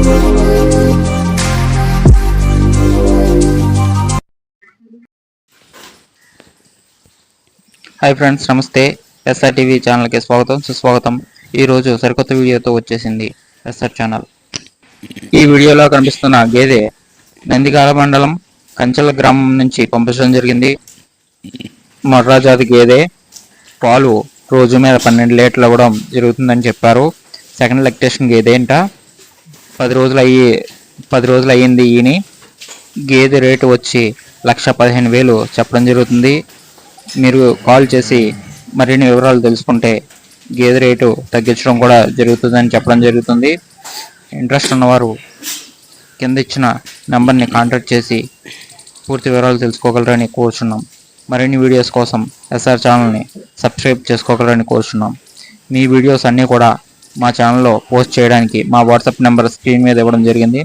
Hi friends నమస్తే. SR TV ఛానల్కి స్వాగతం. సుస్వాగతం. ఈరోజు సరికొత్త వీడియోతో వచ్చేసింది ఎస్ఆర్ ఛానల్ ఈ వీడియోలో కనిపిస్తున్న గేదె నందిగాల మండలం కంచెల గ్రామం నుంచి పంపించడం జరిగింది. మర్రాజాది గేదె పాలు రోజు మీద పన్నెండు లీటర్లు అవ్వడం జరుగుతుందని చెప్పారు. సెకండ్ లెక్టేషన్ గేదె ఏంట పది రోజులు అయ్యి పది రోజులు అయ్యింది ఈయన. గేదె రేటు వచ్చి లక్ష పదిహేను వేలు చెప్పడం జరుగుతుంది. మీరు కాల్ చేసి మరిన్ని వివరాలు తెలుసుకుంటే గేదె రేటు తగ్గించడం కూడా జరుగుతుందని చెప్పడం జరుగుతుంది. ఇంట్రెస్ట్ ఉన్నవారు కింద ఇచ్చిన నెంబర్ని కాంటాక్ట్ చేసి పూర్తి వివరాలు తెలుసుకోగలరని కోరుచున్నాం. మరిన్ని వీడియోస్ కోసం ఎస్ఆర్ ఛానల్ని సబ్స్క్రైబ్ చేసుకోగలరని కోరుచున్నాం. మీ వీడియోస్ అన్నీ కూడా మా ఛానల్లో పోస్ట్ చేయడానికి మా వాట్సాప్ నెంబర్ స్క్రీన్ మీద ఇవ్వడం జరిగింది.